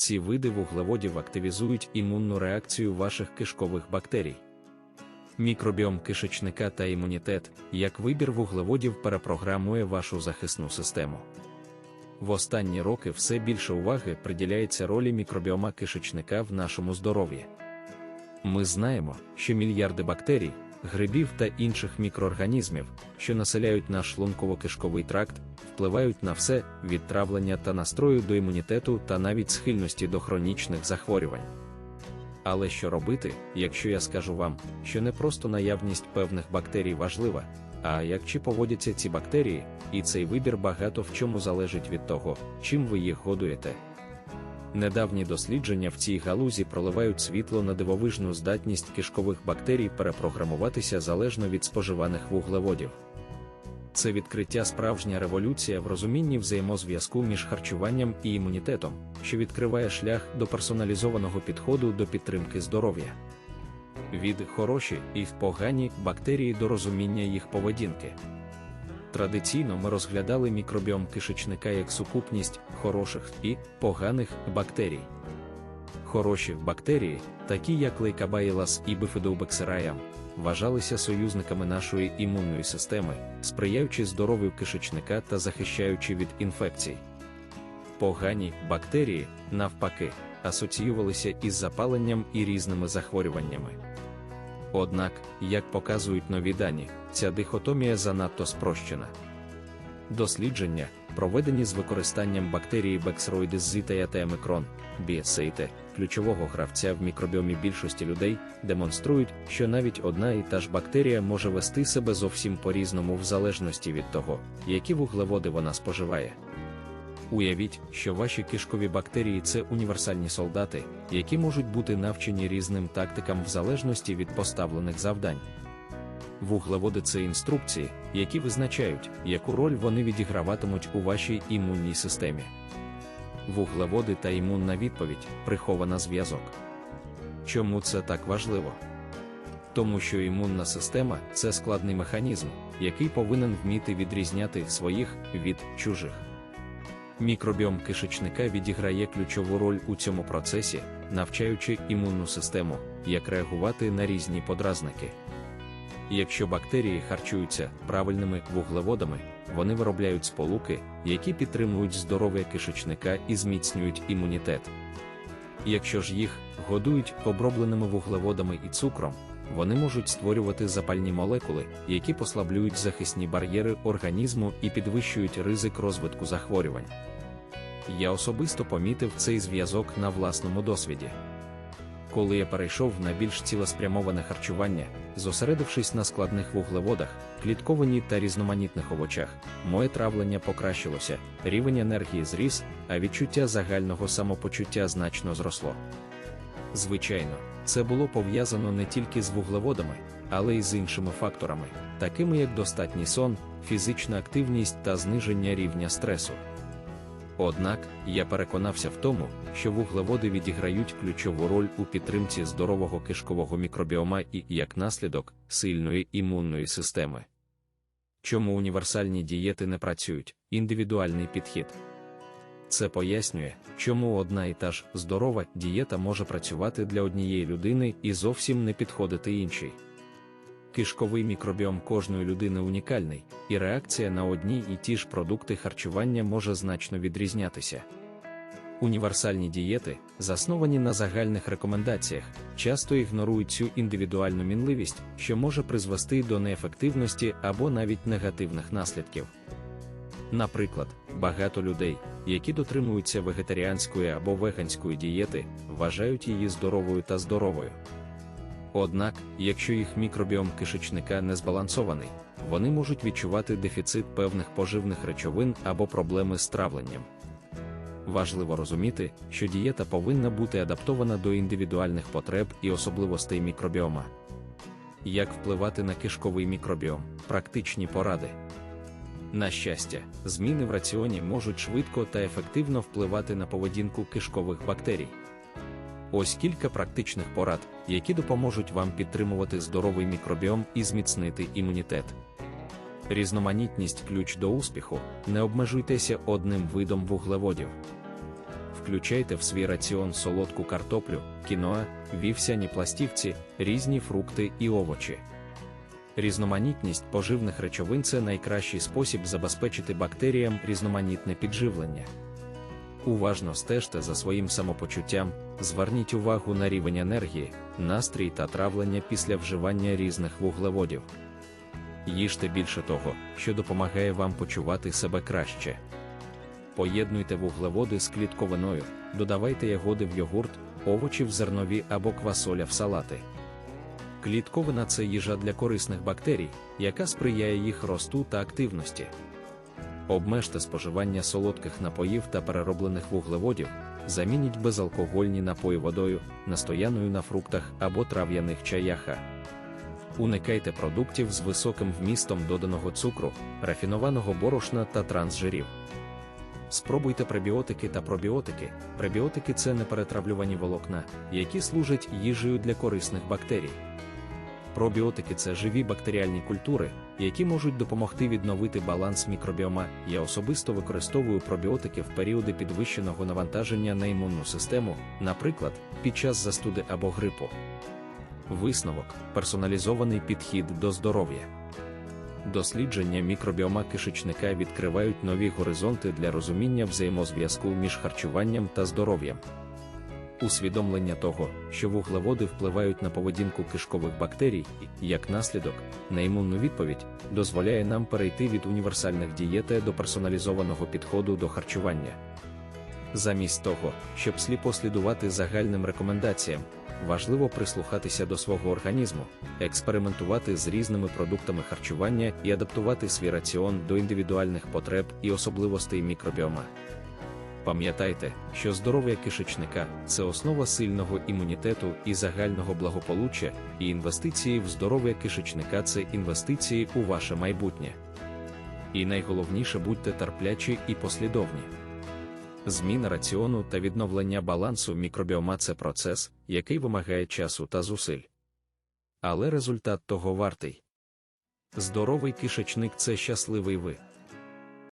Ці види вуглеводів активізують імунну реакцію ваших кишкових бактерій. Мікробіом кишечника та імунітет, як вибір вуглеводів перепрограмує вашу захисну систему. В останні роки все більше уваги приділяється ролі мікробіома кишечника в нашому здоров'ї. Ми знаємо, що мільярди бактерій, грибів та інших мікроорганізмів, що населяють наш шлунково-кишковий тракт, впливають на все від травлення та настрою до імунітету та навіть схильності до хронічних захворювань. Але що робити, якщо я скажу вам, що не просто наявність певних бактерій важлива, а як чи поводяться ці бактерії, і цей вибір багато в чому залежить від того, чим ви їх годуєте. Недавні дослідження в цій галузі проливають світло на дивовижну здатність кишкових бактерій перепрограмуватися залежно від споживаних вуглеводів. Це відкриття справжня революція в розумінні взаємозв'язку між харчуванням і імунітетом, що відкриває шлях до персоналізованого підходу до підтримки здоров'я. Від хороші і погані бактерії до розуміння їх поведінки. Традиційно ми розглядали мікробіом кишечника як сукупність хороших і поганих бактерій. Хороші бактерії, такі як лейкабаїлас і бифидоубексераям, вважалися союзниками нашої імунної системи, сприяючи здоров'ю кишечника та захищаючи від інфекцій. Погані бактерії, навпаки, асоціювалися із запаленням і різними захворюваннями. Однак, як показують нові дані, ця дихотомія занадто спрощена. Дослідження, проведені з використанням бактерії Bacteroides zita та емикрон, біасейте, ключового гравця в мікробіомі більшості людей, демонструють, що навіть одна і та ж бактерія може вести себе зовсім по-різному в залежності від того, які вуглеводи вона споживає. Уявіть, що ваші кишкові бактерії це універсальні солдати, які можуть бути навчені різним тактикам в залежності від поставлених завдань. Вуглеводи це інструкції, які визначають, яку роль вони відіграватимуть у вашій імунній системі. Вуглеводи та імунна відповідь прихована зв'язок. Чому це так важливо? Тому що імунна система це складний механізм, який повинен вміти відрізняти своїх від чужих. Мікробіом кишечника відіграє ключову роль у цьому процесі, навчаючи імунну систему, як реагувати на різні подразники. Якщо бактерії харчуються правильними вуглеводами, вони виробляють сполуки, які підтримують здоров'я кишечника і зміцнюють імунітет. Якщо ж їх годують обробленими вуглеводами і цукром, вони можуть створювати запальні молекули, які послаблюють захисні бар'єри організму і підвищують ризик розвитку захворювань. Я особисто помітив цей зв'язок на власному досвіді. Коли я перейшов на більш цілеспрямоване харчування, зосередившись на складних вуглеводах, клітковані та різноманітних овочах, моє травлення покращилося, рівень енергії зріс, а відчуття загального самопочуття значно зросло. Звичайно, це було пов'язано не тільки з вуглеводами, але й з іншими факторами, такими як достатній сон, фізична активність та зниження рівня стресу. Однак я переконався в тому, що вуглеводи відіграють ключову роль у підтримці здорового кишкового мікробіома і, як наслідок, сильної імунної системи. Чому універсальні дієти не працюють, індивідуальний підхід. Це пояснює, чому одна і та ж здорова дієта може працювати для однієї людини і зовсім не підходити іншій. Кишковий мікробіом кожної людини унікальний, і реакція на одні і ті ж продукти харчування може значно відрізнятися. Універсальні дієти, засновані на загальних рекомендаціях, часто ігнорують цю індивідуальну мінливість, що може призвести до неефективності або навіть негативних наслідків. Наприклад, багато людей, які дотримуються вегетаріанської або веганської дієти, вважають її здоровою та здоровою. Однак, якщо їх мікробіом кишечника не збалансований, вони можуть відчувати дефіцит певних поживних речовин або проблеми з травленням. Важливо розуміти, що дієта повинна бути адаптована до індивідуальних потреб і особливостей мікробіома. Як впливати на кишковий мікробіом, практичні поради. На щастя, зміни в раціоні можуть швидко та ефективно впливати на поведінку кишкових бактерій. Ось кілька практичних порад, які допоможуть вам підтримувати здоровий мікробіом і зміцнити імунітет. Різноманітність ключ до успіху, не обмежуйтеся одним видом вуглеводів. Включайте в свій раціон солодку картоплю, кіноа, вівсяні пластівці, різні фрукти і овочі. Різноманітність поживних речовин це найкращий спосіб забезпечити бактеріям різноманітне підживлення. Уважно стежте за своїм самопочуттям, зверніть увагу на рівень енергії, настрій та травлення після вживання різних вуглеводів. Їжте більше того, що допомагає вам почувати себе краще. Поєднуйте вуглеводи з клітковиною, додавайте ягоди в йогурт, овочі в зернові або квасоля в салати. Клітковина це їжа для корисних бактерій, яка сприяє їх росту та активності. Обмежте споживання солодких напоїв та перероблених вуглеводів, замініть безалкогольні напої водою, настояною на фруктах або трав'яних чаяха. Уникайте продуктів з високим вмістом доданого цукру, рафінованого борошна та трансжирів. Спробуйте пребіотики та пробіотики. Пребіотики це неперетравлювані волокна, які служать їжею для корисних бактерій. Пробіотики це живі бактеріальні культури, які можуть допомогти відновити баланс мікробіома. Я особисто використовую пробіотики в періоди підвищеного навантаження на імунну систему, наприклад, під час застуди або грипу. Висновок персоналізований підхід до здоров'я. Дослідження мікробіома кишечника відкривають нові горизонти для розуміння взаємозв'язку між харчуванням та здоров'ям. Усвідомлення того, що вуглеводи впливають на поведінку кишкових бактерій, і, як наслідок, на імунну відповідь, дозволяє нам перейти від універсальних дієти до персоналізованого підходу до харчування. Замість того, щоб сліпо слідувати загальним рекомендаціям, важливо прислухатися до свого організму, експериментувати з різними продуктами харчування і адаптувати свій раціон до індивідуальних потреб і особливостей мікробіома. Пам'ятайте, що здоров'я кишечника це основа сильного імунітету і загального благополуччя, і інвестиції в здоров'я кишечника це інвестиції у ваше майбутнє. І найголовніше будьте терплячі і послідовні. Зміна раціону та відновлення балансу мікробіома це процес, який вимагає часу та зусиль. Але результат того вартий. Здоровий кишечник це щасливий ви.